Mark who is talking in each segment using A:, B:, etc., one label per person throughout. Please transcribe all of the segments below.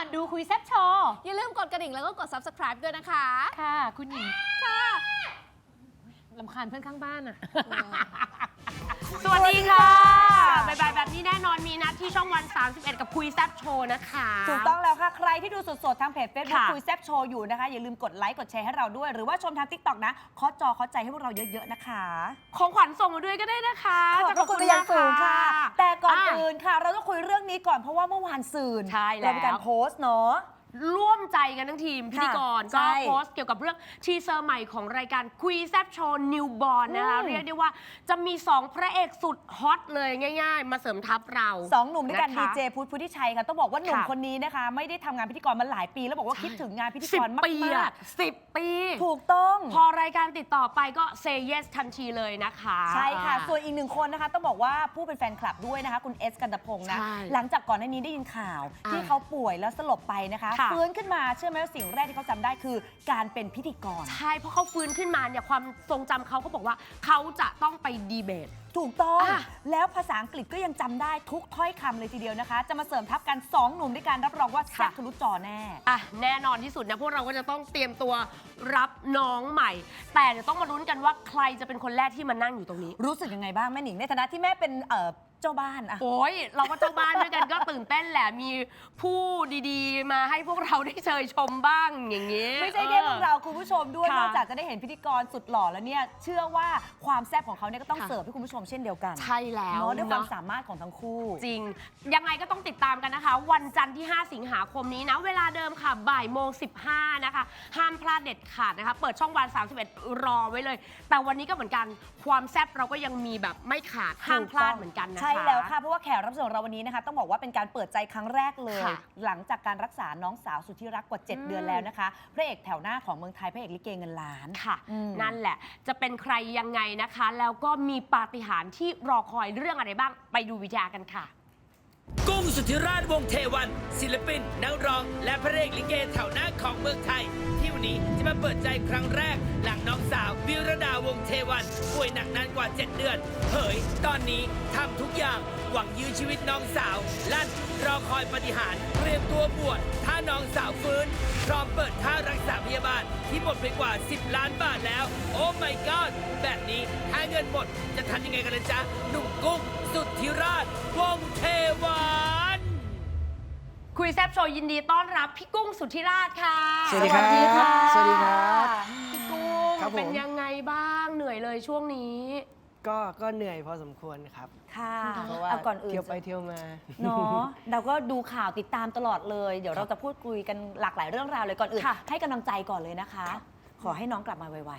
A: อนดูคุยแซบโชว์
B: อย่าลืมกดกระดิ่งแล้วก็กด subscribe ด้วยนะคะ
A: ค่ะ คุณหญิงค่ะลำคาญเพื่อนข้างบ้านอะ
C: สวัสดีค่ะ บ่ายๆแบบนี้แน่นอนมีนัดที่ช่องวัน 31 กับคุยแซบโชว์นะคะ
D: ถูกต้องแล้วค่ะ ใครที่ดูสดๆ ทางเพจ Facebook
C: ค่ะ
D: คุยแซบโชว์อยู่นะคะ อย่าลืมกดไลค์ กดแชร์ให้เราด้วย หรือว่าชมทาง TikTok นะเคาะจอเคาะใจให้พวกเราเยอะๆนะคะ
C: ของขวัญส่งมาด้วยก็ได้นะคะ
D: ขอบพระคุณไปยังสูงค่ะ
C: มาก
D: แต่ก่อน
C: อะ
D: อื่นค่ะ เราต้องคุยเรื่องนี้ก่อนเพราะว่าเมื่อวานซืน
C: ใช่แล้ว
D: เรามีการโพสต์เนาะ
C: ร่วมใจกันทั้งทีมพิธีกร
D: ใช่
C: ก็โพสต์เกี่ยวกับเรื่องทีเซอร์ใหม่ของรายการคุยแซบโชว์นิวบอลนะคะ
D: อืม
C: เรียกได้ว่าจะมี 2 พระเอกสุดฮอตเลยง่าย ๆ มาเสริมทัพเรา
D: สองหนุ่มด้วยกัน
C: นะ
D: ดี
C: คะ
D: เจพุทธพุทธิชัยค่ะต้องบอกว่าหนุ่ม
C: ค่ะ
D: คนนี้นะคะ ไม่ได้ทำงานพิธีกรมาหลายปี แล้วบอกว่าคิดถึงงานพิธี
C: สิ
D: ก
C: บ
D: รมา
C: ปี
D: ก
C: อะสิบปี
D: ๆถูกต้อง
C: พอรายการติดต่อไปก็ say yes ทันทีเลยนะคะ
D: ใช่ค่ะ ส่วนอีกหนึ่งคนนะคะต้องบอกว่าผู้เป็นแฟนคลับด้วยนะคะ คุณเอสกันตะพงศ์นะ
C: ใช่
D: หลังจากก่อนหน้านี้ได้ยินข่าว
C: อ่า
D: ที่เขาป่วยแล้วสลบไปนะคะ
C: ค่ะ
D: ฟื้นขึ้นมาเชื่อไหมว่าสิ่งแรกที่เขาจำได้คือการเป็นพิธีกร
C: ใช่ เพราะเขาฟื้นขึ้นมาเนี่ยความทรงจำเขาเขาบอกว่าเขาจะต้องไปดีเบต
D: ถูกต้อง
C: อะ
D: แล้วภาษาอังกฤษก็ยังจำได้ทุกถ้อยคำเลยทีเดียวนะคะ จะมาเสริมทัพกัน 2 หนุ่มด้วยกันรับรองว่าแซ่บทะลุจอแน่
C: อะแน่นอนที่สุดนะพวกเราก็จะต้องเตรียมตัวรับน้องใหม่ แต่เดี๋ยวต้องมาลุ้นกันว่าใครจะเป็นคนแรกที่มานั่งอยู่ตรงนี้
D: รู้สึกยังไงบ้างแม่หนิงในฐานะที่แม่เป็นเอ่อ เจ้าบ้านอะ
C: โอ้ยเราก็เจ้าบ้านด้วยกันก็ตื่นเต้นแหละมีผู้ดีๆ มาให้พวกเราได้เชยชมบ้างอย่างนี้
D: ไม่ใช่แค่พวกเราคุณผู้ชมด้วย
C: ค่ะ
D: นอกจากจะได้เห็นพิธีกรสุดหล่อแล้วเนี่ย เชื่อว่าความแซ่บของเขาเนี่ยก็ต้อง
C: ค่ะ
D: เสิร์ฟให้คุณผู้ชมเช่นเดียวกัน
C: ใช่แล้ว
D: เนาะด้วยความ
C: เนอะ
D: สามารถของทั้งคู่
C: จริง ยังไงก็ต้องติดตามกันนะคะ วันจันทร์ที่ 5 สิงหาคมนี้นะ เวลาเดิมค่ะบ่ายโมง 15 นะคะ ห้ามพลาดเด็ดขาดนะคะ เปิดช่องวัน 31 รอไว้เลย แต่วันนี้ก็เหมือนกัน ความแซ่บเราก็ยังมีแบบไม่ขาด ห้ามพลาดเหมือนกันนะคะ
D: ใช่แล้วค่ะ เพราะว่าแขกรับเชิญของเราวันนี้นะคะ ต้องบอกว่าเป็นการเปิดใจครั้งแรกเลย
C: ค่ะ
D: หลังจากการรักษาน้องสาวสุดที่รักกว่า
C: อืม
D: 7เดือนแล้วนะคะ พระเอกแถวหน้าของเมืองไทยพระเอกลิเกเงินล้าน
C: ค่ะ
D: อืม
C: นั่นแหละ จะเป็นใครยังไงนะคะ แล้วก็มีปาฏิหาริย์ที่รอคอยเรื่องอะไรบ้าง ไปดูวิทยากันค่ะ
E: กุ้งสุธิราชวงศ์เทวัน ศิลปิน นักร้อง และพระเอกลิเกแถวหน้าของเมืองไทย ที่วันนี้จะมาเปิดใจครั้งแรก หลังน้องสาววิรดาวงศ์เทวัน ป่วยหนักนานกว่า 7 เดือนเผยตอนนี้ทำทุกอย่างหวังยื้อชีวิตน้องสาว ลั่นรอคอยปฏิหารเตรียมตัวบวชถ้าน้องสาวฟื้น พร้อมเปิดค่ารักษาพยาบาลที่หมดไปกว่า 10 ล้านบาทแล้ว โอ้ my god แบบนี้ถ้าเงินหมดจะทำยังไงกันล่ะจ๊ะหนุ่มกุ้งสุทธิราชวงศ์เท
C: คุยแซบโชว์ยินดีต้อนรับพี่กุ้งสุทธิราชค่ะ
F: สวัสดีครับ
D: สวัสดีค่ะ
F: สวัสดีครับ
C: พี่กุ้ง
F: ครับผม
C: เป็นยังไงบ้างเหนื่อยเลยช่วงนี้
F: ก็ก็เหนื่อยพอสมควรครับ
D: ค่ะ
F: เพราะว่า
D: เอาก่อนอื่น
F: เที่ยวไปเที่ยวมา
D: เนาะเราก็ดูข่าวติดตามตลอดเลย เดี๋ยวเราจะพูดคุยกันหลากหลายเรื่องราวเลยก่อนอื่น
C: ค่ะ
D: ให้กำลังใจก่อนเลยนะคะ ขอให้น้องกลับมาไว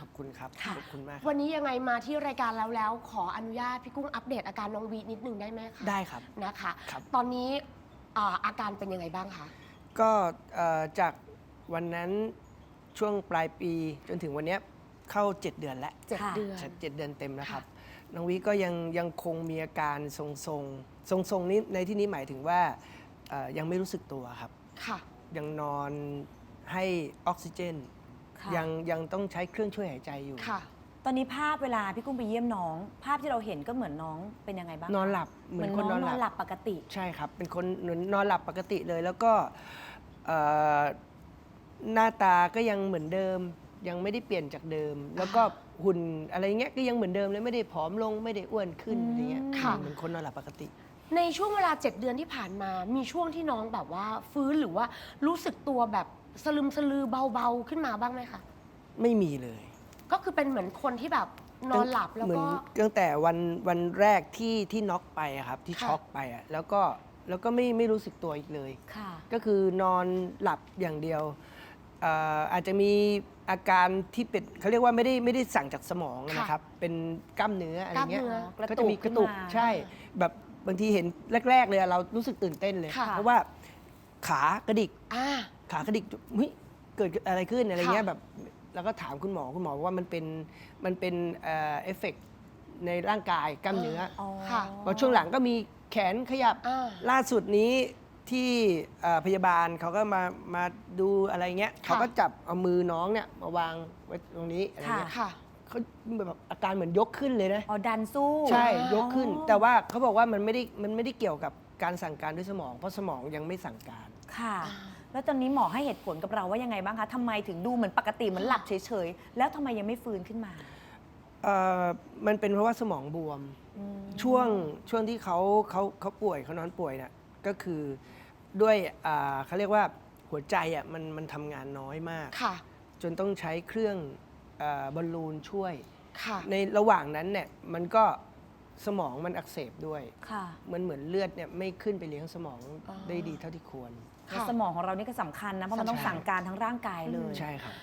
F: ขอบคุณครับ
C: ค่ะ
F: ขอบคุณมาก
C: วันนี้ยังไงมาที่รายการแล้วแล้วขออนุญาตพี่กุ้งอัปเดตอาการน้องวีนิดนึงได้ไหมคะ
F: ได้ครับ
C: นะคะ
F: ครับ
C: ตอนนี้ อ่าอาการเป็นยังไงบ้างคะ
F: ก็เอ่อจากวันนั้นช่วงปลายปีจนถึงวันเนี้ยเข้า 7 เดือนแล้ว
C: เจ็ด
D: ค่ะ
C: เดือน
F: เจ็ดเดือนเต็มแล้วครับ
C: ค่ะ
F: น้องวิก็ยังยังคงมีอาการทรงทรงทรงทรงๆนี้ในที่นี้หมายถึงว่าเอ่อยังไม่รู้สึกตัวครับ
C: ค่ะ
F: ยังนอนให้ออกซิเจน
D: ๆค่ะ
F: ยังยังต้องใช้เครื่องช่วยหายใจอยู่
C: ค่ะ
D: ตอนนี้ภาพเวลาพี่กุ้งไปเยี่ยมน้อง ภาพที่เราเห็นก็เหมือนน้องเป็นยังไงบ้างคะ
F: นอนหลับ
D: เหมือน
F: คน
D: น้องน
F: น
D: อ
F: อนน
D: ห
F: ห
D: ลั
F: ลั
D: บบปกติ
F: ใช่ครับ เป็นคนเหมือนนอนหลับปกติเลย แล้วก็เอ่อหน้าตาก็ยังเหมือนเดิม ยังไม่ได้เปลี่ยนจากเดิม แล้วก็หุ่นอะไรเงี้ยก็ยังเหมือนเดิมเลยไม่ได้ผอมลงไม่ได้อ้วนขึ้น
D: อืม
F: อะไรเงี้ย
C: ค่ะ
F: เหมือนคนนอนหลับปกติ
C: ในช่วงเวลา 7 เดือนที่ผ่านมา มีช่วงที่น้องแบบว่าฟื้นหรือว่ารู้สึกตัวแบบสลึมสลือเบาๆขึ้นมาบ้างไหมคะ
F: ไม่มีเลย
C: ก็คือเป็นเหมือนคนที่แบบนอนหลับแล้ว
F: เหมือ
C: ก็
F: นตั้งแต่วันวันแรกที่ที่น็อกไปอะครับ ที่
C: ค่ะ
F: ช็อกไปอะแล้วก็แล้วก็ไม่ไม่รู้สึกตัวอีกเลย
D: ค่ะ
F: ก็คือนอนหลับอย่างเดียวเอ่ออาจจะมีอาการที่เป็นเขาเรียกว่าไม่ได้ไม่ได้สั่งจากสมองนะครับ เป็นกล้ามเนื้ออะไรเงี้ย
C: กล้ามเนื้อ
F: ก็จะมีกระตุก
D: กระตุกขึ้นมา
F: ใช่ แบบบางทีเห็นแรก ๆ เลยอะเรารู้สึกตื่นเต้นเลย
C: ค่ะ
F: เพราะว่าขากระดิก
C: อ่า
F: ขากระดิกเฮ้ยเกิดอะไรขึ้นอะไรเงี้ย
C: ค่ะ
F: แบบ แล้วก็ถามคุณหมอคุณหมอบอกว่ามันเป็นมันเป็นเอ่อฟเฟกต์ในร่างกายกล้ามเนื้อ
D: อ๋อ
C: ค่ะ
F: พอช่วงหลังก็มีแขนขยับ
C: อ่า
F: ล่าสุดนี้ที่เอ่อพยาบาลเขาก็มามาดูอะไรเงี้ย
C: ค่ะ
F: เขาก็จับเอามือน้องเนี่ยมาวางไว้ตรงนี้อะไรเงี้ย
C: ค่ะ
F: เขาแบบอาการเหมือนยกขึ้นเลยนะ
D: อ๋อดันสู้
F: ใช่
C: อ๋อย
F: กขึ้น แต่ว่าเขาบอกว่ามันไม่ได้มันไม่ได้เกี่ยวกับการสั่งการด้วยสมอง เพราะสมองยังไม่สั่งการ
D: ค่ะ แล้วตอนนี้หมอให้เหตุผลกับเราว่ายังไงบ้างคะทำไมถึงดูเหมือนปกติเหมือนหลับเฉยๆ แล้วทำไมยังไม่ฟื้นขึ้นมา
F: เอ่อมันเป็นเพราะว่าสมองบวม
D: อืม
F: ช่วงช่วงที่เขาเขาเขาป่วยเขานอนป่วยน่ะก็คือด้วยอ่าเขาเรียกว่าหัวใจอะมันมันทำงานน้อยมาก
C: ค่ะ
F: จนต้องใช้เครื่องเออบอลลูนช่วย
C: ค่ะ
F: ในระหว่างนั้นเนี่ยมันก็สมองมันอักเสบด้วย
D: ค่ะ
F: มันเหมือนเลือดเนี่ยไม่ขึ้นไปเลี้ยงสมอง
C: อ๋อ
F: ได้ดีเท่าที่ควร
D: แล้วสมองของเรานี่ก็สำคัญนะ เพราะมันต้อง
F: ใช่
D: สั่งการทั้งร่างกายเลย
F: ใช่ครับ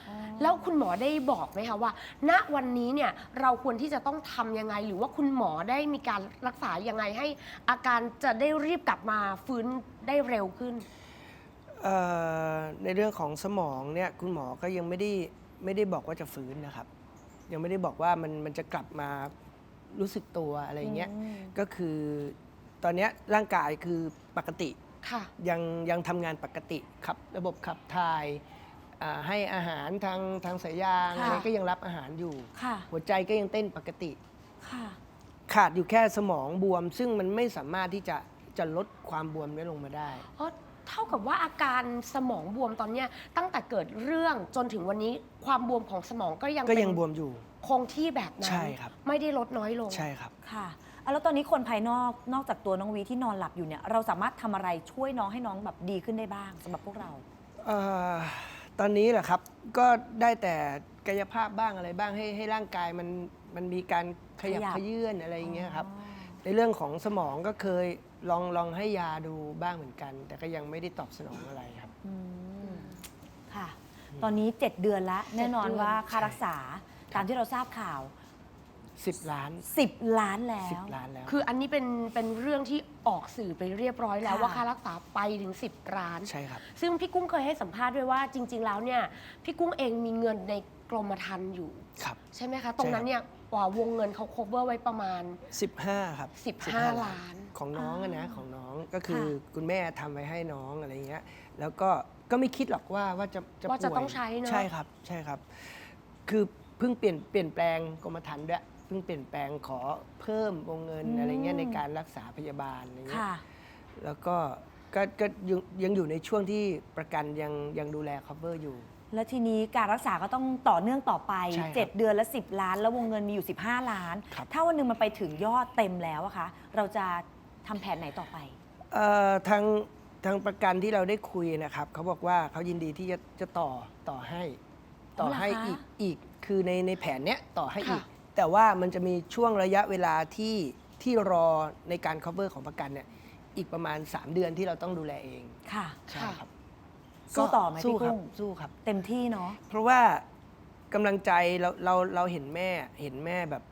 C: แล้วคุณหมอได้บอกไหมคะว่า ณวันนี้เนี่ยเราควรที่จะต้องทำยังไง หรือว่าคุณหมอได้มีการรักษายังไงให้ อาการจะได้รีบกลับมาฟื้นได้เร็วขึ้น
F: เอ่อในเรื่องของสมองเนี่ยคุณหมอก็ยังไม่ได้ไม่ได้บอกว่าจะฟื้นนะครับ ยังไม่ได้บอกว่ามันมันจะกลับมารู้สึกตัวอะไรเงี้ย
D: อืม
F: ก็คือตอนเนี้ยร่างกายคือปกติ
C: ค่ะ
F: ยังยังทำงานปกติขับระบบขับถ่ายอ่าให้อาหารทางทางสายยาง
D: ค่ะ
F: อะไรก็ยังรับอาหารอยู่
D: ค่ะ
F: หัวใจก็ยังเต้นปกติ
D: ค่ะ
F: ขาดอยู่แค่สมองบวม ซึ่งมันไม่สามารถที่จะจะลดความบวมนี้ลงมาได้
C: เพราะเท่ากับว่าอาการสมองบวมตอนเนี้ยตั้งแต่เกิดเรื่องจนถึงวันนี้ความบวมของสมองก็ยัง
F: ก็ยัง
C: เป็น
F: บวมอยู่
C: คงที่แบบนั้น
F: ใช่ครับ
C: ไม่ได้ลดน้อยลง
F: ใช่ครับ
D: ค่ะเอาแล้วตอนนี้คนภายนอกนอกจากตัวน้องวีที่นอนหลับอยู่เนี่ยเราสามารถทำอะไรช่วยน้องให้น้องแบบดีขึ้นได้บ้างสำหรับพวกเรา
F: เอ่อตอนนี้แหละครับก็ได้แต่กายภาพบ้างอะไรบ้างให้ให้ร่างกายมันมันมีการขยับ
D: ขยับ
F: ขยื่นอะไรอย่างเงี้ยครับ
D: อ๋อ
F: ในเรื่องของสมองก็เคยลองลองให้ยาดูบ้างเหมือนกัน แต่ก็ยังไม่ได้ตอบสนองอะไรครับ
D: อืมค่ะ ตอนนี้ 7 เดือนละแน่นอน
C: เดือน
D: ว่าค่ารักษาตามที่เราทราบข่าว
F: 10 ล้าน
D: 10 ล้านแล้ว
F: 10 ล้านแล้ว
C: คืออันนี้เป็นเป็นเรื่องที่ออกสื่อไปเรียบร้อยแล้ว
D: ค่ะ
C: ว่าค่ารักษาไปถึง 10 ล้าน
F: ใช่ครับ
C: ซึ่งพี่กุ้งเคยให้สัมภาษณ์ด้วยว่าจริง ๆ แล้วเนี่ยพี่กุ้งเองมีเงินในกรมธรรม์อยู่
F: ครับ
C: ใช่ไหมคะ ตรงนั้นเนี่ยว่าวงเงินเขา cover ไว้ประมาณ
F: 15 ครับ
C: 15 ล้าน
F: ของน้องอะนะ
D: อ่า
F: ของน้องก็คือ
D: ค่ะ
F: คุณแม่ทำไว้ให้น้องอะไรเงี้ยแล้วก็ก็ไม่คิดหรอกว่าว่าจะจะ
C: ว่าจะ
F: ป่วย
C: ต้องใช้เนอะ
F: ใช่ครับใช่ครับ คือเพิ่งเปลี่ยนเปลี่ยนแปลงกรมธรรม์ด้วย เพิ่งเปลี่ยนแปลงขอเพิ่มวงเงิน
D: อืม
F: อะไรเงี้ยในการรักษาพยาบาลอะไรเงี้ย
D: ค่ะ
F: แล้วก็ก็ก็ยังยังอยู่ในช่วงที่ประกันยังยังดูแล cover อยู่
D: แล้วทีนี้การรักษาก็ต้องต่อเนื่องต่อไป
F: ใช่ครับ
D: 7 เดือนละ 10 ล้าน แล้ววงเงินมีอยู่ 15 ล้าน
F: ครับ
D: ถ้าวันหนึ่งมันไปถึงยอดเต็มแล้วอะคะ เราจะทำแผนไหนต่อไป
F: เอ่อทางทางประกันที่เราได้คุยนะครับเขาบอกว่าเขายินดีที่จะจะต่อต่อให้ ต่อ
D: อ๋อเหรอ
F: ให้
D: คะ
F: อีกอีกคือในในแผนเนี้ยต่อให้อีก
C: ค่ะ
F: แต่ว่ามันจะมีช่วงระยะเวลาที่ที่รอในการ cover ของประกันเนี่ยอีกประมาณ 3 เดือนที่เราต้องดูแลเอง
D: ค่ะ
F: ใช่ครับ
D: สู้ต่อไหม
F: สู้
D: พี่
F: ครั
D: กุ้ง
F: สู้ครับ
D: เต็มที่เนาะ
F: เพราะว่ากำลังใจเราเราเราเห็นแม่เห็นแม่แบบ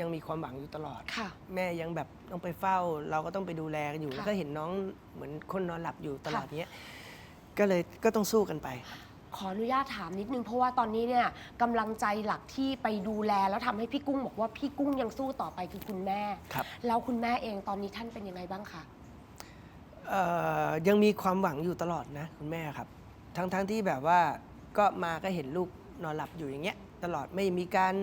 F: ยังมีความหวังอยู่ตลอด
C: ค่ะ
F: แม่ยังแบบต้องไปเฝ้า เราก็ต้องไปดูแลกันอยู่
C: ค่ะ
F: แล้วก็เห็นน้องเหมือนคนนอนหลับอยู่ตลอด
C: ค่ะ
F: เนี้ย ก็เลยก็ต้องสู้กันไป
C: ขออนุญาตถามนิดนึง เพราะว่าตอนนี้เนี่ยกำลังใจหลักที่ไปดูแล แล้วทำให้พี่กุ้งบอกว่าพี่กุ้งยังสู้ต่อไปคือคุณแม่
F: ครับ
C: แล้วคุณแม่เองตอนนี้ท่านเป็นยังไงบ้างคะ
F: เอ่อยังมีความหวังอยู่ตลอดนะคุณแม่ครับ ทั้งทั้งที่แบบว่าก็มาก็เห็นลูกนอนหลับอยู่อย่างเงี้ย ตลอดไม่มีการ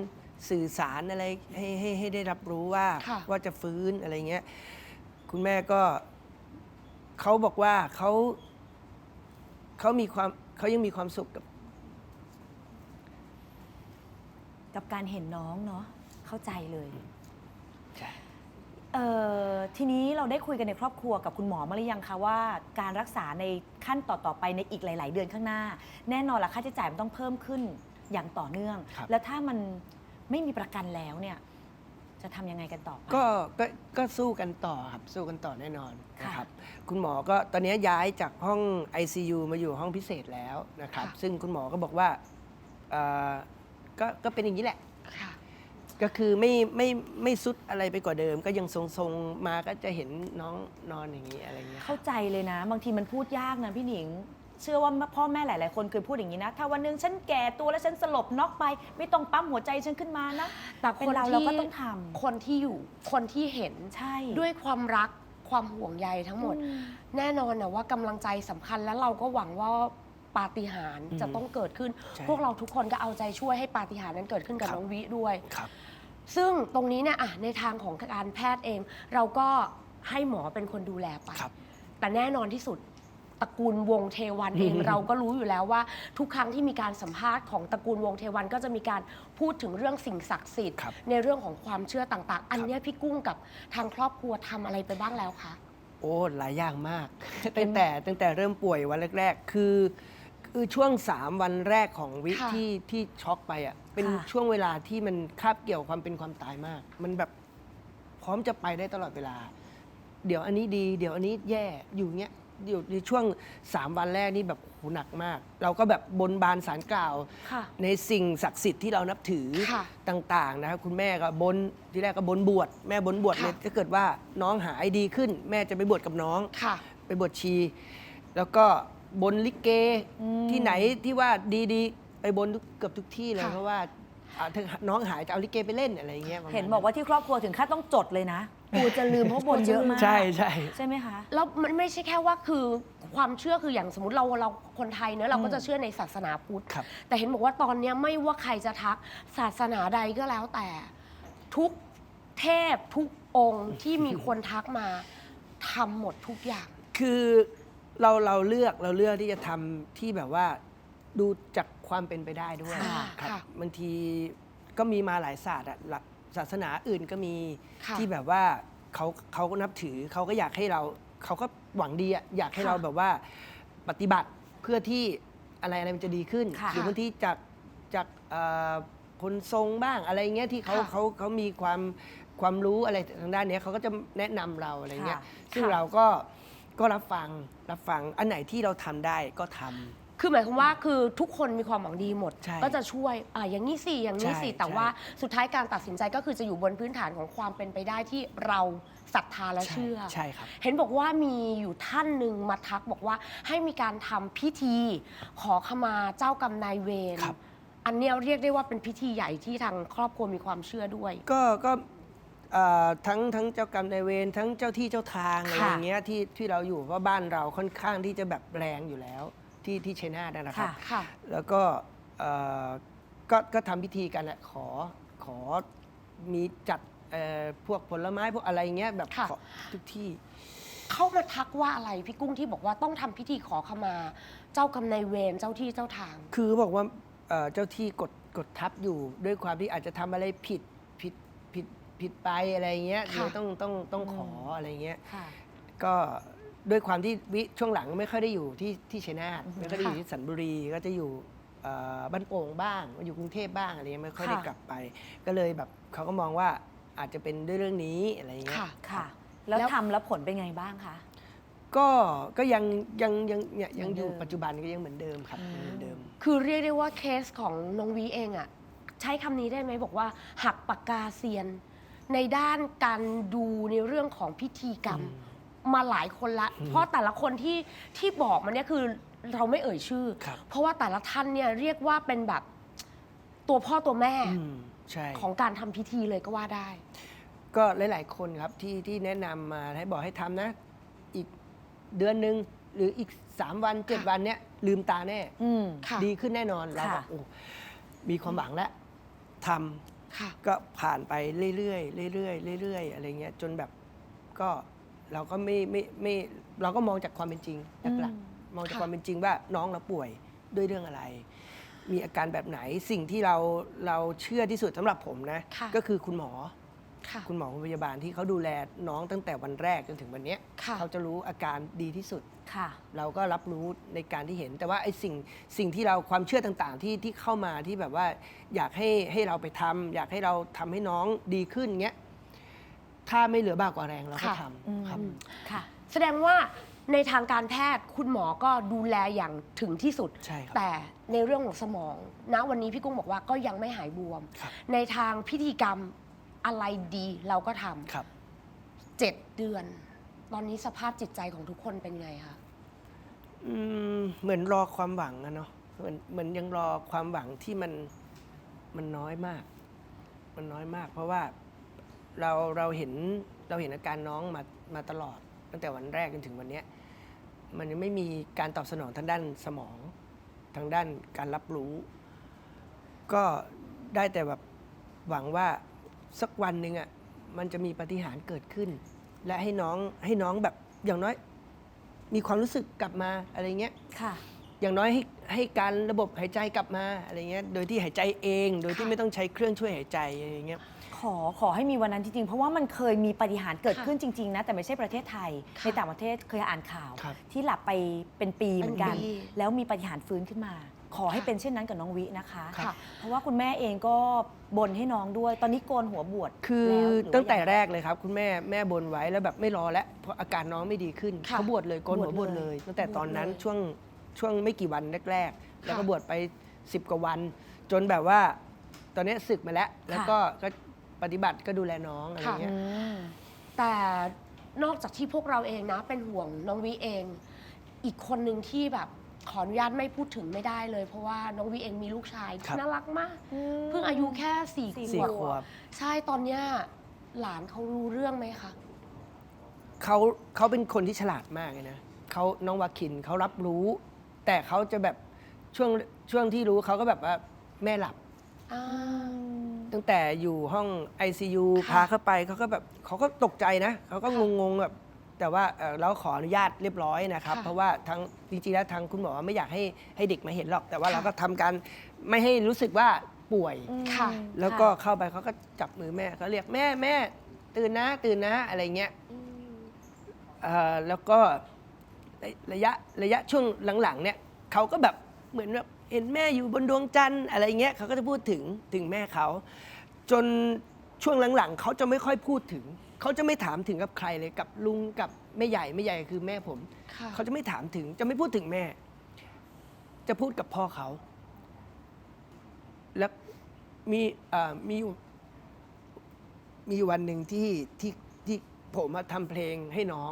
F: สื่อสารอะไรให้ให้ให้ได้รับรู้ว่า
C: ค่ะ
F: ว่าจะฟื้นอะไรเงี้ยคุณแม่ก็เขาบอกว่าเขาเขามีความ เขายังมีความสุขกับ
D: กับการเห็นน้องเนาะเข้าใจเลย
F: ใช่
D: เอ่อทีนี้เราได้คุยกันในครอบครัวกับคุณหมอมาหรือยังคะว่า การรักษาในขั้นต่อๆไปในอีกหลาย ๆ เดือนข้างหน้า แน่นอนละค่าใช้จ่ายมันต้องเพิ่มขึ้นอย่างต่อเนื่อง
F: ครับ
D: แล้วถ้ามันไม่มีประกันแล้วเนี่ย จะทำยังไงกันต่อไป
F: ก็ก็ก็สู้กันต่อครับสู้กันต่อแน่นอน
D: ค่ะ
F: นะครับคุณหมอก็ตอนนี้ย้ายจากห้อง ICU มาอยู่ห้องพิเศษแล้วนะครับ
C: ค่ะ
F: ซึ่งคุณหมอก็บอกว่าเอ่อก็ก็เป็นอย่างนี้แหละ
C: ค่ะ
F: ก็คือไม่ไม่ไม่สุดอะไรไปกว่าเดิม ก็ยังทรงๆมาก็จะเห็นน้องนอนอย่างนี้อะไรเงี้ย
D: เข้าใจเลยนะ บางทีมันพูดยากนะพี่หนิง เชื่อว่าพ่อแม่หลาย ๆ คนเคยพูดอย่างนี้นะ ถ้าวันหนึ่งฉันแก่ตัวแล้วฉันสลบน็อกไป ไม่ต้องปั๊มหัวใจฉันขึ้นมานะ
C: แต่
D: เป็น
C: คน
D: เรา
C: ที่
D: เราก็ต้องทำ
C: คนที่อยู่คนที่เห็น
D: ใช่
C: ด้วยความรักความห่วงใยทั้งหมด
D: อืม
C: แน่นอนนะว่ากำลังใจสำคัญและเราก็หวังว่าปาฏิหาริย์
F: อืม
C: จะต้องเกิดขึ้น
F: ใช่
C: พวกเราทุกคนก็เอาใจช่วยให้ปาฏิหาริย์นั้นเกิดขึ้นกับ
F: ครับ
C: น้องวิด้วย
F: ครับ
C: ซึ่งตรงนี้เนี่ยอะในทางของการแพทย์เอง เราก็ให้หมอเป็นคนดูแลไป
F: ครับ
C: แต่แน่นอนที่สุด ตระกูลวงเทวันเอง เราก็รู้อยู่แล้วว่า ทุกครั้งที่มีการสัมภาษณ์ของตระกูลวงเทวันก็จะมีการพูดถึงเรื่องสิ่งศักดิ์สิทธิ์
F: ครับ
C: ในเรื่องของความเชื่อต่างๆ อันเนี้ยพี่กุ้งกับทางครอบครัวทำอะไรไปบ้างแล้วคะ
F: โอ้หลายอย่างมาก ตั้งแต่ตั้งแต่เริ่มป่วยวันแรก ๆ คือคือช่วง 3 วันแรกของวิ
C: ค่ะ
F: ที่ที่ช็อกไปอะเป็น
D: ค่ะ
F: ช่วงเวลาที่มันคาบเกี่ยวความเป็นความตายมาก มันแบบพร้อมจะไปได้ตลอดเวลา เดี๋ยวอันนี้ดี เดี๋ยวอันนี้แย่อยู่เงี้ย อยู่ในช่วง 3 วันแรกนี่แบบโหหนักมาก เราก็แบบบนบานสารกล่าว
C: ค่ะ
F: ในสิ่งศักดิ์สิทธิ์ที่เรานับถือ
C: ค่ะ
F: ต่างๆนะครับคุณแม่ก็บนที่แรกก็บนบวชแม่บนบวชเลย
C: ค่ะ
F: ถ้าเกิดว่าน้องหายดีขึ้น แม่จะไปบวชกับน้อง
C: ค่ะ
F: ไปบวชชี แล้วก็บนลิเก
D: อืม
F: ที่ไหนที่ว่าดีๆ ไปบนทุกเกือบทุกที่เลย
C: ค่ะ
F: เพราะว่าอ่าถ้าน้องหายจะเอาลิเกไปเล่นอะไรอย่างเงี้ยประมณ
D: เห็นบอกว่าที่ครอบครัวถึงขั้นต้องจดเลยนะ กลัวจะลืมเพราะบนเยอะมาก
F: ใช่ใช่
D: ใช่ไหมคะ
C: แล้วมันไม่ใช่แค่ว่าคือความเชื่อคืออย่างสมมติเราเราคนไทยเนอะเราก็จะเชื่อในศาสนาพุทธ
F: ครับ
C: แต่เห็นบอกว่าตอนเนี้ยไม่ว่าใครจะทักศาสนาใดก็แล้วแต่ ทุกเทพทุกองค์ที่มีคนทักมาทำหมดทุกอย่าง
F: คือเราเราเลือกเราเลือกที่จะทำที่แบบว่าดูจากความเป็นไปได้ด้วย
C: ค่ะ
F: ครับ
C: ค่ะ
F: บางทีก็มีมาหลายศาสตร์อะหลัก ศาสนาอื่นก็มี
C: ค่ะ
F: ที่แบบว่าเขาเขาก็นับถือเขาก็อยากให้เราเขาก็หวังดีอะอยากให้
C: ค่ะ
F: เราแบบว่าปฏิบัติเพื่อที่อะไรอะไรมันจะดีขึ้น
D: ค่ะ
F: หรือบางทีจากจากเอ่อคนทรงบ้างอะไรเงี้ยที่เขา
C: ค่ะ
F: เขาเขามีความความรู้อะไรทางด้านเนี้ยเขาก็จะแนะนำเราอะไรเงี้ย
D: ค่ะ
F: ซึ่ง
C: ค่ะ
F: เราก็ก็รับฟังรับฟังอันไหนที่เราทำได้ก็ทำ
C: คือหมายความว่าคือทุกคนมีความหวังดีหมด
F: ใช่
C: ก็จะช่วยอ่าอย่างนี้สิอย่างนี้สิ
F: ใช่
C: แต่
F: ใช่
C: ว่าสุดท้ายการตัดสินใจก็คือจะอยู่บนพื้นฐานของความเป็นไปได้ที่เราศรัทธาและ
F: ใช่
C: เชื่อ
F: ใช่ครับ
C: เห็นบอกว่ามีอยู่ท่านหนึ่งมาทักบอกว่าให้มีการทำพิธี ขอขมาเจ้ากรรมนายเวร
F: ครับ
C: อันเนี้ยเรียกได้ว่าเป็นพิธีใหญ่ที่ทางครอบครัวมีความเชื่อด้วย
F: ก็ก็เอ่อทั้งทั้งเจ้ากรรมนายเวรทั้งเจ้าที่เจ้าทางอะไร
C: ค่ะ
F: อย่างเงี้ยที่ที่เราอยู่เพราะบ้านเราค่อนข้างที่จะแบบแรงอยู่แล้ว ที่ที่ชัยนาทนะครับ
D: ค่ะ
C: ค่ะ
F: แล้วก็เอ่อก็ก็ทำพิธีกันแหละขอขอมีจัดเอ่อพวกผลไม้พวกอะไรเงี้ยแบบ
C: ค่ะ
F: ขอทุกที่
C: เขามาทักว่าอะไรพี่กุ้งที่บอกว่าต้องทำพิธีขอขมา เจ้ากรรมนายเวรเจ้าที่เจ้าทาง
F: คือบอกว่าเอ่อเจ้าที่กดกดทับอยู่ด้วยความที่อาจจะทำอะไรผิดผิดผิดผิดไปอะไรเงี้ย
C: ค่ะ
F: เลยต้องต้องต้องขออะไรเงี้ย
D: ค่ะ
F: ก็ ด้วยความที่วิช่วงหลังไม่ค่อยได้อยู่ที่ที่ชัยนาทไม่ค่อยได้อยู่ที่สันบุรีก็จะอยู่เอ่อบ้านโป่งบ้างมาอยู่กรุงเทพบ้างอะไรเงี้ยไม่ค่อยได้
C: ค่ะ
F: กลับไป ก็เลยแบบเขาก็มองว่าอาจจะเป็นด้วยเรื่องนี้อะไรเงี้ย
C: ค่ะ
D: ค่ะ แล้ว
C: แล้ว
D: ทำแล้วผลเป็นไงบ้างคะ
F: ก็ก็ยังยังยังเนี่ยยังอยู่
D: เหมือนเดิม
F: ปัจจุบันก็ยังเหมือนเดิมครับยังเหมือนเดิม
C: คือเรียกได้ว่าเคสของน้องวีเองอะใช้คำนี้ได้ไหมบอกว่า หักปากกาเซียน ในด้านการดูในเรื่องของพิธีกรรมมาหลายคนละ เพราะแต่ละคนที่ที่บอกมาเนี่ยคือเราไม่เอ่ยชื่อ
F: ครับ
C: เพราะว่าแต่ละท่านเนี่ยเรียกว่าเป็นแบบตัวพ่อตัวแม่
F: อืมใช่
C: ของการทำพิธีเลยก็ว่าได้
F: ก็หลาย ๆ คนครับที่ที่แนะนำมาให้บอกให้ทำนะ อีกเดือนหนึ่งหรืออีก 3 วัน 7 วันเนี้ยลืมตาแน่
D: อืม
C: ค่ะ
F: ดีขึ้นแน่นอนเรา
D: ค่ะ
F: ก็โอ้มีความหวังแล้วทำ
C: ค่ะ
F: ก็ผ่านไปเรื่อยๆเรื่อยๆเรื่อยๆอะไรเงี้ยจนแบบก็ เราก็ไม่ไม่ไม่เราก็มองจากความเป็นจริงหลักๆมองจาก
C: ค่ะ
F: ความเป็นจริงว่าน้องเราป่วยด้วยเรื่องอะไร มีอาการแบบไหนสิ่งที่เราเราเชื่อที่สุดสำหรับผมนะ
C: ค่ะ
F: ก็คือคุณหมอ
C: ค่ะ
F: คุณหมอคุณพยาบาลที่เขาดูแลน้องตั้งแต่วันแรกจนถึงวันเนี้ย
C: ค่ะ
F: เขาจะรู้อาการดีที่สุด
D: ค่ะ
F: เราก็รับรู้ในการที่เห็น แต่ว่าไอ้สิ่งสิ่งที่เราความเชื่อต่างๆ ที่ที่เข้ามาที่แบบว่าอยากให้ให้เราไปทำอยากให้เราทำให้น้องดีขึ้นเงี้ย ถ้าไม่เหลือบากกว่าแรงเราก็
C: ค่ะ
F: ทำครับ
D: ค่ะ
C: แสดงว่าในทางการแพทย์คุณหมอก็ดูแลอย่างถึงที่สุด
F: ใช่ครับ
C: แต่ในเรื่องของสมองณวันนี้พี่กุ้งบอกว่าก็ยังไม่หายบวม
F: ครับ
C: ในทางพิธีกรรมอะไรดีเราก็ท
F: ครับำ
C: เจ็ดเดือน ตอนนี้สภาพจิตใจของทุกคนเป็นไงคะ
F: อืมเหมือนรอความหวังอะเนาะเหมือนเหมือนยังรอความหวังที่มันมันน้อยมาก มันน้อยมาก เพราะว่า เราเราเห็นเราเห็นอาการน้องมามาตลอด ตั้งแต่วันแรกจนถึงวันนี้มันยังไม่มีการตอบสนองทางด้านสมองทางด้านการรับรู้ ก็ได้แต่แบบหวังว่าสักวันหนึ่งอะมันจะมีปฏิหารเกิดขึ้น และให้น้องให้น้องแบบอย่างน้อย มีความรู้สึกกลับมาอะไรเงี้ย
D: ค่ะ
F: อย่างน้อยให้ให้การระบบหายใจกลับมาอะไรเงี้ยโดยที่หายใจเอง โดยที่ไม่ต้องใช้เครื่องช่วยหายใจอะไรเงี้ย
D: ขอขอให้มีวันนั้นจริง ๆ เพราะว่ามันเคยมีปาฏิหารย์เกิดขึ้นจริง ๆ นะ แต่ไม่ใช่ประเทศไทย ในต่างประเทศเคยอ่านข่าว
F: ครับ
D: ที่หลับไปเป็นปีเหมือนกัน
C: เป็นปี
D: แล้วมีปาฏิหารย์ฟื้นขึ้นมา ขอให้เป็นเช่นนั้นกับน้องวินะคะ
F: ครับ
D: เพราะว่าคุณแม่เองก็บนให้น้องด้วย ตอนนี้โกนหัวบวช
F: คือ
D: แล้วหรือว่า
F: ตั้งแต่
D: ยังไแร
F: กเลยครับ คุณแม่แม่บนไว้แล้วแบบไม่รอแล้วเพราะอาการน้องไม่ดีขึ้น
C: ค่ะ
F: เขาบวชเลยโกนหัว
D: บบว
F: ว
D: ช
F: ช
D: เล
F: เลยยตั้งแต่ตอนนั้น
C: บวชเลย
F: ช่วง ช่วงไม่กี่วันแรกๆ แล้วก็
C: ค่ะ
F: บวชไป 10 กว่าวัน จนแบบว่าตอนนี้ศึกมาแล้ว แล้วก็ก็ปฏิบัติก็ดูแลน้องอะไรเงี้ย
D: อืม
C: แต่นอกจากที่พวกเราเองนะ เป็นห่วงน้องวิเอง อีกคนหนึ่งที่แบบขออนุญาตไม่พูดถึงไม่ได้เลย เพราะว่าน้องวิเองมีลูกชาย
F: ครั
C: ที่
F: บ
C: น่ารักมาก เพิ่งอายุแค่สี่
F: สี่
C: ข
F: ข
C: ว
F: ว
C: บบใช่ตอนเนี้ยหลานเขารู้เรื่องไหมคะ
F: เขาเขาเป็นคนที่ฉลาดมากเลยนะเขาน้องวาคินเขารับรู้ แต่เขาจะแบบช่วงช่วงที่รู้เขาก็แบบว่าแม่หลับ
C: อ่า
F: ตั้งแต่อยู่ห้อง ICU
C: ค่ะ
F: พาเข้าไปเขาก็แบบเขาก็ตกใจนะเขาก็งงๆแบบแต่ว่าเอ่อเราขออนุญาตเรียบร้อยนะครับเพราะว่าทางจริงๆแล้วทางคุณหมอไม่อยากให้ให้เด็กมาเห็นหรอก แต่ว่าเราก็ทำการไม่ให้รู้สึกว่าป่วย
C: ค่ะ
F: แล้วก็เข้าไปเขาก็จับมือแม่เขาเรียกแม่แม่ตื่นนะตื่นนะอะไรเงี้ย เอ่อแล้วก็ ระระยะระยะช่วงหลังๆเนี่ยเขาก็แบบเหมือนแบบเห็นแม่อยู่บนดวงจันทร์อะไรเงี้ยเขาก็จะพูดถึงถึงแม่เขาจนช่วงหลังๆเขาจะไม่ค่อยพูดถึง เขาจะไม่ถามถึงกับใครเลยกับลุงกับแม่ใหญ่แม่ใหญ่คือแม่ผม
C: ค่ะ
F: เขาจะไม่ถามถึงจะไม่พูดถึงแม่ จะพูดกับพ่อเขา แล้วมีเอ่อมีอยู่มีอยู่วันหนึ่งที่ที่ที่ผมมาทำเพลงให้น้อง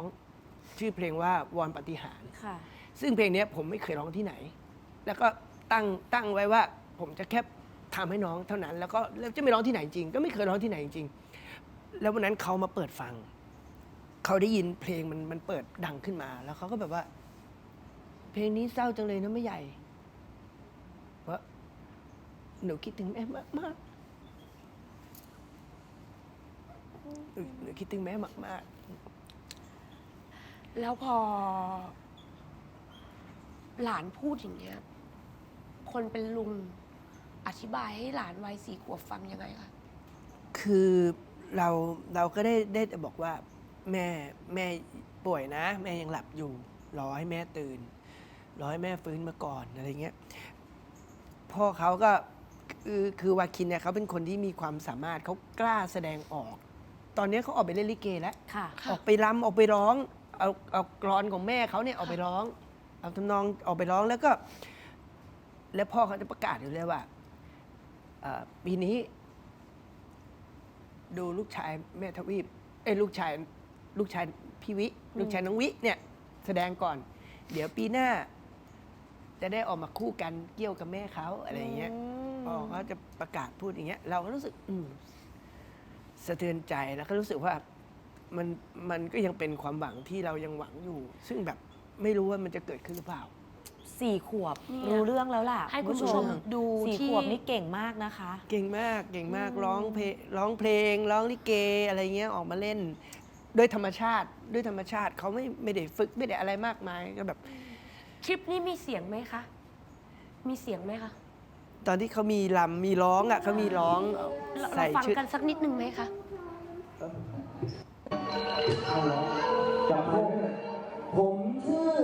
F: ชื่อเพลงว่าวอนปฏิหาร
D: ค่ะ
F: ซึ่งเพลงเนี้ยผมไม่เคยร้องที่ไหน แล้วก็ตั้งตั้งไว้ว่าผมจะแค่ทำให้น้องเท่านั้น แล้วก็แล้วจะไม่ร้องที่ไหนจริง ก็ไม่เคยร้องที่ไหนจริง แล้ววันนั้นเขามาเปิดฟัง เขาได้ยินเพลงมันมันเปิดดังขึ้นมา แล้วเขาก็แบบว่า เพลงนี้เศร้าจังเลยนะไม่ใหญ่ว่าหนูคิดถึงแม่มากมากๆหนูหนูคิดถึงแม่มากมากๆ
C: แล้วพอ หลานพูดอย่างเงี้ย คนเป็นลุงอธิบายให้หลานวัยสี่ขวบฟังยังไงคะ
F: คือเราเราก็ได้ได้แต่บอกว่าแม่แม่ป่วยนะ แม่ยังหลับอยู่ รอให้แม่ตื่น รอให้แม่ฟื้นมาก่อนอะไรเงี้ยพ่อเขาก็คือคือวาคินเนี่ยเขาเป็นคนที่มีความสามารถเขากล้าแสดงออก ตอนนี้เขาออกไปเล่นลิเกแล้ว
D: ค่ะ
F: ออกไปรำออกไปร้อง เอาเอากรอนของแม่เขาเนี่ยออกไปร้อง เอาทำนองออกไปร้องแล้วก็ แล้วพ่อเขาจะประกาศอยู่เลยว่าเอ่อปีนี้ ดูลูกชายแม่ทวีปเอ้ยลูกชายลูกชายพี่วิ ลูกชายน้องวิเนี่ย แสดงก่อน เดี๋ยวปีหน้า จะได้ออกมาคู่กันเกี่ยวกับแม่เขาอะไรอย่างเงี้ยพ่อเขาจะประกาศพูดอย่างเงี้ย เราก็รู้สึก อืมสะเทือนใจแล้วก็รู้สึกว่า มันมันก็ยังเป็นความหวังที่เรายังหวังอยู่ ซึ่งแบบไม่รู้ว่ามันจะเกิดขึ้นหรือเปล่า
D: สี่ขวบ
C: เนี่ย
D: รู้เรื่องแล้วล่ะ
C: ให้คุณผู้ชมดู
D: สี่
C: ที่
D: ขวบนี่เก่งมากนะคะ
F: เก่งมากเก่งมากร้องเพลงร้องเพลง ร้องลิเกอะไรเงี้ยออกมาเล่นด้วยธรรมชาติด้วยธรรมชาติเขาไม่ไม่ได้ฝึกไม่ได้อะไรมากมายก็แบบ
C: คลิปนี้มีเสียงไหมคะ มีเสียงไหมคะ
F: ตอนที่เขามีลำมีร้องอะเขามีร้อง
C: เราเรา
F: ใส่
C: ฟัง
F: ชุด
C: กันสักนิดนึงไหมคะ
G: ผมชื่อ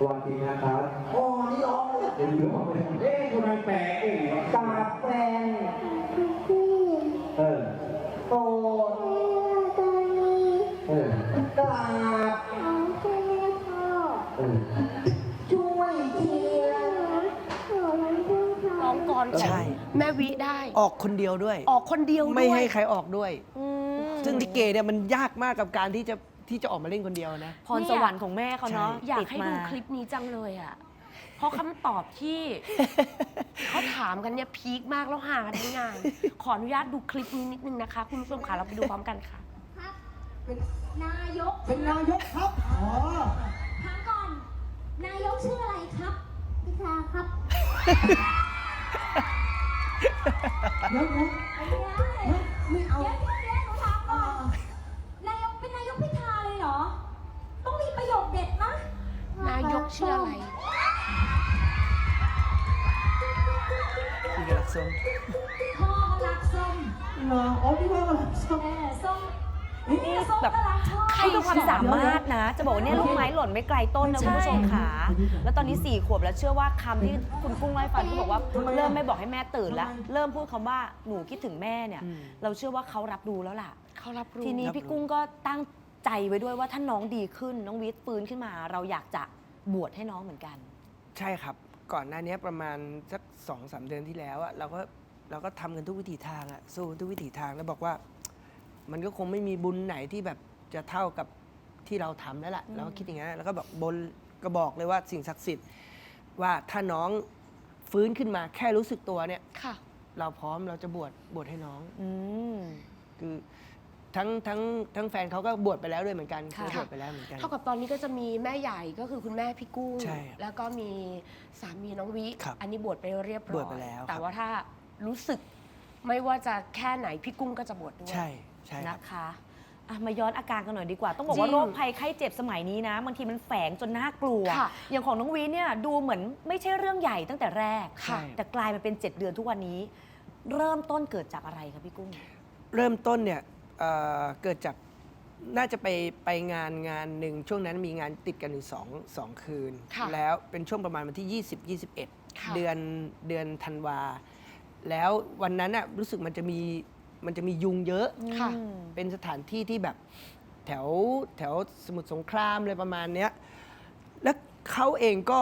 G: ตัวจริงนะครับอ๋อนี่ร้องเดี๋ยวร้องเอ๊ะทำไมแปลกเองกาแฟนเออโตเออกราบเออช่วยเชียร์
C: ร้องก่อนของ
F: ใช่
C: แม่วิได้
F: ออกคนเดียวด้วย
C: ออกคนเดียวด้วย
F: ไม่ให้ใครออกด้วย ซึ่งลิเกเนี่ยมันยากมากกับการที่จะที่จะออกมาเล่นคนเดียวนะ
D: พรสวรรค์ของแม่เขาเนาะ
C: อยาก
D: ติด
C: ให้
D: มา
C: ดูคลิปนี้จังเลยอะ เพราะคำตอบที่ เขาถามกันเนี่ยพีคมากแล้วห่างกันทั้งงาน ขออนุญาตดูคลิปนี้นิดนึงนะคะ คุณผู้ชมค่ะเราไปดูพร้อมกันค่ะ
H: นายก
G: เป็นนายกครับอ๋อ
H: ถามก่อน นายกชื่ออะไรครับ พิธาครับ
G: เดี๋ยวเดี๋ยว
H: ไม่ได้
G: ไม่เอา
H: เดี๋ยวเดี๋ยวเดี๋ยวหนูถามก่อน
C: ชื่ออะไร
F: พี่กระลักส้ม
H: พ่อก็รักส้ม
G: เหรออ๋อพี่ว่ากันส้ม
H: เออส้ม
D: นี่แบบ
H: ก็รักพ่อ
D: ให้ด้วยความสามารถนะ จะบอกว่าเนี่ยลูกไม้หล่นไม่ไกลต้นนะคุณผู้ชมขาแล้วตอนนี้4ขวบแล้วเชื่อว่าคำที่คุณกุ้งเล่าให้ฟังที่บอกว่าเริ่มไม่บอกให้แม่ตื่นแล้ว เริ่มพูดคำว่าหนูคิดถึงแม่เนี่ย
F: อืม
D: เราเชื่อว่าเขารับรู้แล้วล่ะ
C: เขารับรู้
D: ทีนี้
F: รับรู้
D: พี่กุ้งก็ตั้งใจไว้ด้วยว่าถ้าน้องดีขึ้นน้องวิทย์ฟื้นขึ้นมา เราอยากจะ บวชให้น้องเหมือนกัน
F: ใช่ครับ ก่อนหน้านี้ประมาณสักสองสามเดือนที่แล้วอะเราก็เราก็ทำกันทุกวิถีทางอะสู้กันทุกวิถีทางแล้วบอกว่า มันก็คงไม่มีบุญไหนที่แบบจะเท่ากับที่เราทำแล้วล่ะเราก็คิดอย่างนั้นแล้วก็แบบบนก็บอกเลยว่าสิ่งศักดิ์สิทธิ์ว่าถ้าน้องฟื้นขึ้นมาแค่รู้สึกตัวเนี่ย
C: ค่ะ
F: เราพร้อมเราจะบวชบวชให้น้อง
D: อืม
F: คือ ทั้งทั้งทั้งแฟนเขาก็บวชไปแล้วด้วยเหมือนกัน
D: ค่ะ
F: เคยบวชไปแล้วเหมือนกัน
C: เท่ากับตอนนี้ก็จะมีแม่ใหญ่ก็คือคุณแม่พี่กุ้ง
F: ใช่ครับ
C: แล้วก็มีสามีน้องวิ
F: ครับ
C: อันนี้บวชไปเรียบร้อย
F: บวชไปแล้ว
C: แต่
F: ครับ
C: ว่าถ้ารู้สึกไม่ว่าจะแค่ไหนพี่กุ้งก็จะบวชด้วย
F: ใช่ใช่ครับ
D: นะคะอะมาย้อนอาการกันหน่อยดีกว่า ต้องบอกว่า
C: จริง
D: โรคภัยไข้เจ็บสมัยนี้นะบางทีมันแฝงจนน่ากลัว
C: ค่ะ
D: อย่างของน้องวีเนี่ยดูเหมือนไม่ใช่เรื่องใหญ่ตั้งแต่แรก
F: ค่ะ
D: แต่กลายมาเป็น 7 เดือนทุกวันนี้ เริ่มต้นเกิดจากอะไรคะพี่กุ้ง
F: เริ่มต้นเนี่ย เอ่อเกิดจากน่าจะไปไปงานงานหนึ่งช่วงนั้นมีงานติดกันอยู่สองสองคืน
C: ค่ะ
F: แล้วเป็นช่วงประมาณวันที่ 20
C: ค่ะ
F: 21เดือนเดือนธันวา แล้ววันนั้นน่ะรู้สึกมันจะมีมันจะมียุงเยอะ
C: ค่ะ
F: เป็นสถานที่ที่แบบแถวแถวสมุทรสงครามเลยประมาณเนี้ย แล้วเขาเองก็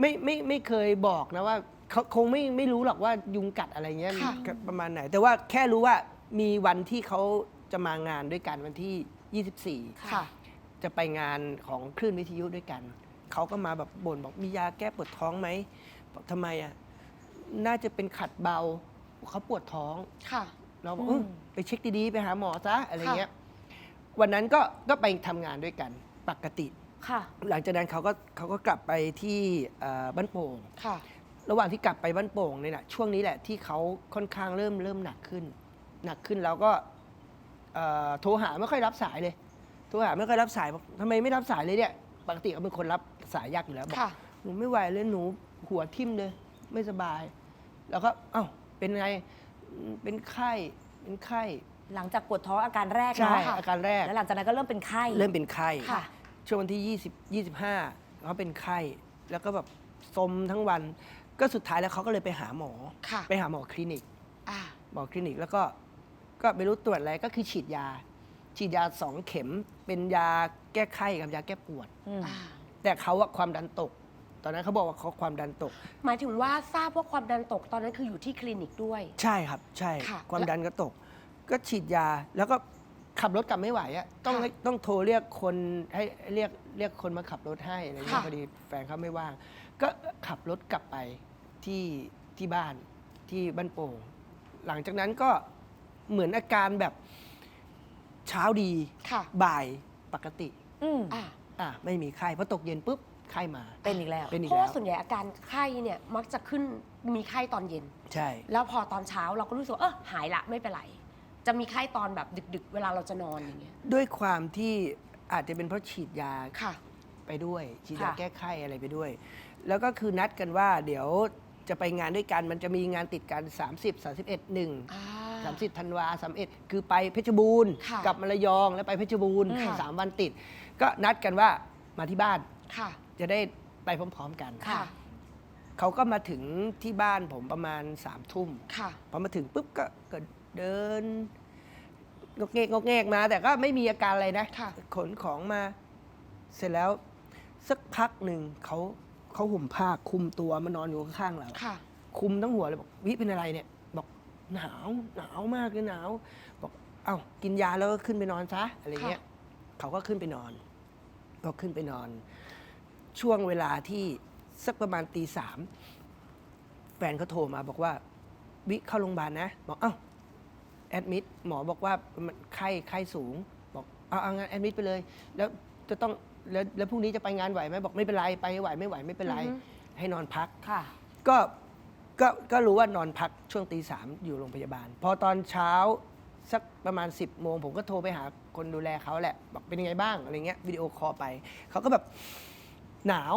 F: ไม่ไม่ไม่เคยบอกนะว่าเขาคงไม่ไม่รู้หรอกว่ายุงกัดอะไรเงี้ย
C: ค่ะ
F: ประมาณไหน แต่ว่าแค่รู้ว่า มีวันที่เขาจะมางานด้วยกันวันที่ 24
C: ค่ะ
F: จะไปงานของคลื่นวิทยุด้วยกัน เขาก็มาแบบบ่นบอกมียาแก้ปวดท้องไหมบอกทำไมอะ น่าจะเป็นขัดเบาเขาปวดท้อง
C: ค่ะ
F: เราบอก
D: อื
F: เอ
D: ม
F: อไปเช็คดีๆ ไปหาหมอซะอะไร
C: ค่ะ
F: เงี้ย วันนั้นก็ก็ไปทำงานด้วยกันปกติ
D: ค่ะ
F: หลังจากนั้นเขาก็เขาก็กลับไปที่เอ่อบ้านโป่ง
C: ค่ะ
F: ระหว่างที่กลับไปบ้านโป่งเนี่ยนะช่วงนี้แหละที่เขาค่อนข้างเริ่มเริ่มหนักขึ้น หนักขึ้นแล้วก็เอ่อโทรหาไม่ค่อยรับสายเลย โทรหาไม่ค่อยรับสายบอกทำไมไม่รับสายเลยเนี่ยปกติเขาเป็นคนรับสายยากอยู่แล้วบอก
C: ค่ะ
F: หนูไม่ไหวเลยหนูหัวทิ่มเลย ไม่สบาย แล้วก็เอ้าเป็นไงอืมเป็นไข้เป็นไข้
D: หลังจากปวดท้องอาการแรก
F: ใช่
D: เนาะ
F: อาการแรก
D: แล้วหลังจากนั้นก็เริ่มเป็นไข้
F: เริ่มเป็นไข้
D: ค่ะ
F: ช่วงวันที่ 20 25เขาเป็นไข้แล้วก็แบบสมทั้งวัน ก็สุดท้ายแล้วเขาก็เลยไปหาหมอ
C: ค่ะ
F: ไปหาหมอคลินิก
C: อ่า
F: หมอคลินิกแล้วก็ ก็ไม่รู้ตรวจอะไรก็คือฉีดยา ฉีดยาสองเข็ม เป็นยาแก้ไข้กับยาแก้ปวด
D: อืม
C: อ่า
F: แต่เขาอะความดันตก ตอนนั้นเขาบอกว่าเขาความดันตก
C: หมายถึงว่าทราบว่าความดันตกตอนนั้นคืออยู่ที่คลินิกด้วย
F: ใช่ครับ ใช่
C: ค่ะ
F: ความดันก็ตก ก็ฉีดยาแล้วก็ขับรถกลับไม่ไหวอะต้อง
C: ค่ะ
F: ต้องโทรเรียกคนให้เรียกเรียกคนมาขับรถให้อะไรเงี้ย
C: ค่ะ
F: พอดีแฟนเขาไม่ว่าง ก็ขับรถกลับไปที่ที่บ้านที่บ้านโป่ง หลังจากนั้นก็ เหมือนอาการแบบเช้าดี
C: ค่ะ
F: บ่ายปกติ
D: อืม
C: อ่า
F: อะไม่มีไข้พอตกเย็นปุ๊บไข้มา
D: เป็นอีกแล้ว
F: เป็นอีก
C: เพราะ
F: แล้
C: ว่าวส่วนใหญ่อาการไข้เนี่ยมักจะขึ้นมีไข้ตอนเย็น
F: ใช่
C: แล้วพอตอนเช้าเราก็รู้สึกว่าเออหายละไม่เป็นไร จะมีไข้ตอนแบบดึก ๆ เวลาเราจะนอนอย่างเงี้ย
F: ด้วยความที่อาจจะเป็นเพราะฉีดยา
C: ค่ะ
F: ไปด้วยฉีดยา
D: ค่ะ
F: แก้ไข้อะไรไปด้วย แล้วก็คือนัดกันว่า เดี๋ยวจะไปงานด้วยกันมันจะมีงานติดกัน 30 31 1
C: อ่า
F: 30ธันวา31คือไปเพชรบูรณ์
C: ค่ะ
F: กลับมาระยองแล้วไปเพชรบูรณ์
C: ค่ะ
F: สามวันติด ก็นัดกันว่ามาที่บ้าน
C: ค่ะ
F: จะได้ไปพร้อมๆกัน
C: ค่ะ
F: เขาก็มาถึงที่บ้านผมประมาณสามทุ่ม
C: ค่ะ
F: พอมาถึงปุ๊บก็ก็เดินงกเงกงกเงกมา แต่ก็ไม่มีอาการอะไรนะ
C: ค่ะ
F: ขนของมา เสร็จแล้ว สักพักหนึ่งเขาเขาห่มผ้าคลุมตัวมานอนอยู่ข้างๆเรา
C: ค่ะ
F: คลุมทั้งหัวเลยบอกวิเป็นอะไรเนี่ยบอก หนาวหนาวมากเลยหนาวบอกเอ้ากินยาแล้วก็ขึ้นไปนอนซะอะไรเงี้ยเขาก็ขึ้นไปนอน ก็ขึ้นไปนอน ช่วงเวลาที่สักประมาณตีสามแฟนเขาโทรมาบอกว่า วิเข้าโรงพยาบาลนะ บอกเอ้าแอดมิดหมอบอกว่ามันไข้ไข้สูง บอกเอาเอางั้นแอดมิดไปเลย แล้วจะต้องแล้วแล้วพรุ่งนี้จะไปงานไหวไหมบอกไม่เป็นไรไปไหวไม่ไหวไม่เป็นไร
C: อือฮึ
F: ให้นอนพัก
D: ค่ะ
F: ก็ ก็ก็รู้ว่านอนพักช่วงตีสามอยู่โรงพยาบาล พอตอนเช้าสักประมาณ 10บโมงผมก็โทรไปหาคนดูแลเขาแหละ บอกเป็นยังไงบ้างอะไรเงี้ยวิดีโอคอลไป เขาก็แบบหนาว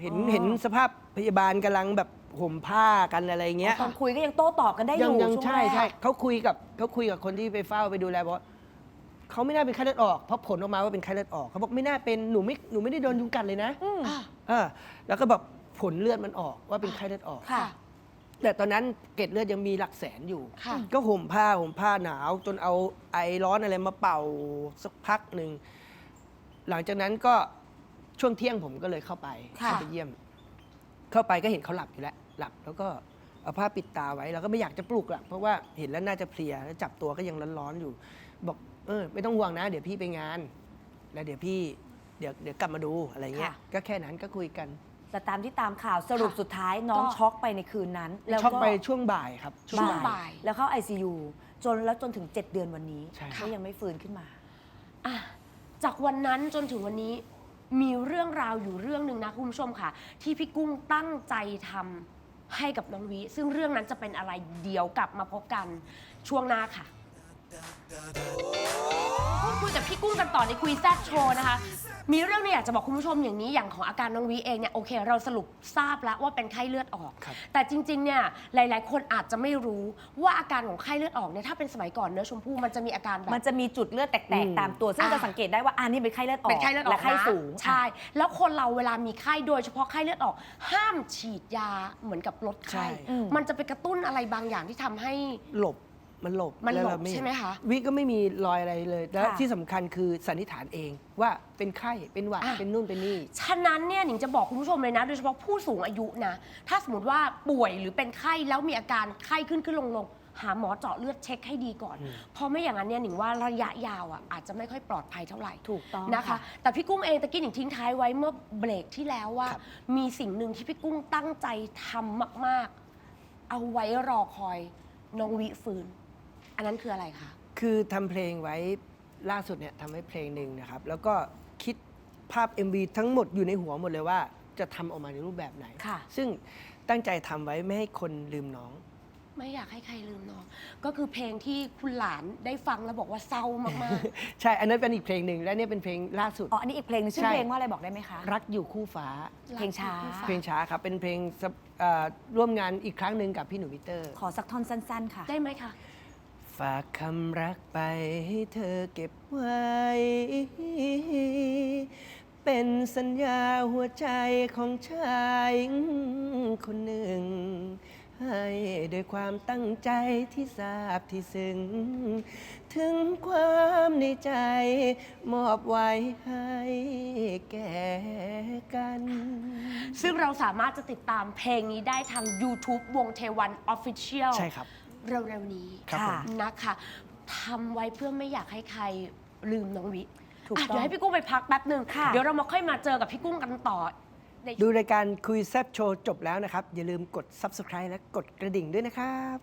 F: เห็น
D: อ๋อ
F: เห็นสภาพพยาบาลกำลังแบบห่มผ้ากันอะไรเงี้ย
D: ตอนคุยก็ยังโต้ตอบกันได้อ
F: ยัง
D: ยู่
F: ยัง
D: ช่วง
F: ใช่
D: แรก
F: ใช่เขาคุยกับเขาคุยกับคนที่ไปเฝ้าไปดูแลบอกว่าเขาไม่น่าเป็นไข้เลือดออกเพราะผลออกมาว่าเป็นไข้เลือดออกเขาบอกไม่น่าเป็นหนูไม่หนูไม่ได้โดนยุงกัดเลยนะเออแล้วก็แบบผลเลือดมันออกว่าเป็นไข้เลือดออก
D: ค่ะ
F: แต่ตอนนั้นเกล็ดเลือดยังมีหลักแสนอยู่
C: ค่ะ
F: ก็ห่มผ้าห่มผ้าหนาว จนเอาไอร้อนอะไรมาเป่าสักพักหนึ่ง หลังจากนั้นก็ช่วงเที่ยงผมก็เลยเข้าไป
D: ค่ะ
F: เข้าไปเยี่ยม เข้าไปก็เห็นเขาหลับอยู่แล้ว หลับแล้วก็เอาผ้าปิดตาไว้เราก็ไม่อยากจะปลุกหรอกเพราะว่าเห็นแล้วน่าจะเพลียแล้วจับตัวก็ยังร้อนๆอยู่ บอกเออไม่ต้องห่วงนะ เดี๋ยวพี่ไปงาน แล้วเดี๋ยวพี่เดี๋ยวเดี๋ยวกลับมาดูอะไรเงี้ย
D: ค่ะ
F: ก็แค่นั้นก็คุยกัน
D: แต่ตามที่ตามข่าวสรุปสุดท้ายน้อง
C: ก็
D: ช็อกไปในคืนนั้น แล้ว
F: ช็อก
D: ก็
F: ไปช่วงบ่ายครับ
C: ช่วงบ่าย
D: แล้วเข้า ICU จนแล้วจนถึง 7 เดือนวันนี้
F: ใช่
D: ก็ยังไม่ฟื้นขึ้นมา
C: อะจากวันนั้นจนถึงวันนี้มีเรื่องราวอยู่เรื่องหนึ่งนะคุณผู้ชมค่ะ ที่พี่กุ้งตั้งใจทำให้กับน้องวิ ซึ่งเรื่องนั้นจะเป็นอะไรเดี๋ยวกลับมาพบกันช่วงหน้าค่ะ พูดคุยกับพี่กุ้งกันต่อในคุยแซดโชว์นะคะ มีเรื่องเนี่ยอยากจะบอกคุณผู้ชมอย่างนี้อย่างของอาการน้องวิเองเนี่ยโอเค เราสรุปทราบแล้วว่าเป็นไข้เลือดออก
F: ครับ
C: แต่จริงๆเนี่ยหลาย ๆ คนอาจจะไม่รู้ว่าอาการของไข้เลือดออกเนี่ยถ้าเป็นสมัยก่อนเนื้อะชมพู่มันจะมีอาการแบบ
D: มันจะมีจุดเลือดแต
F: อื
D: ก
F: ม
D: ๆตามตัว ซึ่ง
C: อ่า
D: จะสังเกตได้ว่าอันนี้เป็นไข้เลือดออก
C: เป็นไข้เลือดออก
D: และไข้
C: นะ
D: สูง
C: ใช่ แล้วคนเราเวลามีไข้โดยเฉพาะไข้เลือดออก ห้ามฉีดยาเหมือนกับลด
F: ใช่
C: ไข้
D: อืม
C: มันจะไปกระตุ้นอะไรบางอย่างที่ทำให้
F: หลบ มันหลบ
C: มันหลบ
F: แล้วเรา
C: ใช่ไหมคะ
F: วิก็ไม่มีรอยอะไรเลยแล้ว
D: ค่ะ
F: ที่สำคัญคือสันนิษฐานเองว่าเป็นไข้เป็นหวัด
C: อะ
F: เป็นนู่นเป็นนี่
C: ฉะนั้นเนี่ยหนิงจะบอกคุณผู้ชมเลยนะ โดยเฉพาะผู้สูงอายุนะ ถ้าสมมติว่าป่วยหรือเป็นไข้แล้วมีอาการไข้ขึ้นขึ้นลงลงหาหมอเจาะเลือดเช็คให้ดีก่อน เพราะไม่อย่างนั้นเนี่ยหนิงว่าระยะยาวอะอาจจะไม่ค่อยปลอดภัยเท่าไหร่
D: ถูกต้อง
C: นะคะแต่พี่กุ้งเองตะกี้หนิงทิ้งท้ายไว้เมื่อเบรกที่แล้วว่า
F: ครับ
C: มีสิ่งหนึ่งที่พี่กุ้งตั้งใจทำมาก ๆ เอาไว้รอคอยน้องวิฟื้น อันนั้นคืออะไรคะ
F: คือทำเพลงไว้ล่าสุดเนี่ยทำไว้เพลงหนึ่งนะครับ แล้วก็คิดภาพ MV ทั้งหมดอยู่ในหัวหมดเลยว่า จะทำออกมาในรูปแบบไหน
D: ค่ะ
F: ซึ่งตั้งใจทำไว้ไม่ให้คนลืมน้อง
C: ไม่อยากให้ใครลืมน้อง ก็คือเพลงที่คุณหลานได้ฟังแล้วบอกว่าเศร้ามาก
F: ใช่ อันนั้นเป็นอีกเพลงหนึ่งและเนี่ยเป็นเพลงล่าสุด
D: อ๋อ อันนี้อีกเพลงหนึงชื่อ
F: ใช่
D: เพลงว่าอะไรบอกได้ไหมคะ
F: รักอยู่คู่ฟ้า
C: ๆ
D: เพลงช้า
F: เพลงช้าครับ เป็นเพลงสะเอ่อร่วมงานอีกครั้งหนึ่งกับพี่หนูวิเตอร์
D: ขอสักท่อนสั้น ๆ ค่ะ
C: ได้ไหมคะ
F: ฝากคำรักไปให้เธอเก็บไว้ เป็นสัญญาหัวใจของชายคนหนึ่ง ให้ด้วยความตั้งใจที่ทราบที่ซึ้ง ถึงความในใจมอบไว้ให้แก่กัน
C: ซึ่งเราสามารถจะติดตามเพลงนี้ได้ทาง YouTube วงเทวัน Official
F: ใช่ครับ
C: เร็วๆนี้
F: ครับผม
C: นะคะทำไว้เพื่อไม่อยากให้ใครลืมน้องวิ
D: ถูก
C: อะ
D: ต้อง
C: เดี๋ยวให้พี่กุ้งไปพักแป๊บหนึ่ง
D: ค่ะ
C: เดี๋ยวเรามาค่อยมาเจอกับพี่กุ้งกันต่อใน
F: ดูรายการคุยแซบโชว์จบแล้วนะครับ อย่าลืมกด Subscribe และกดกระดิ่งด้วยนะครับ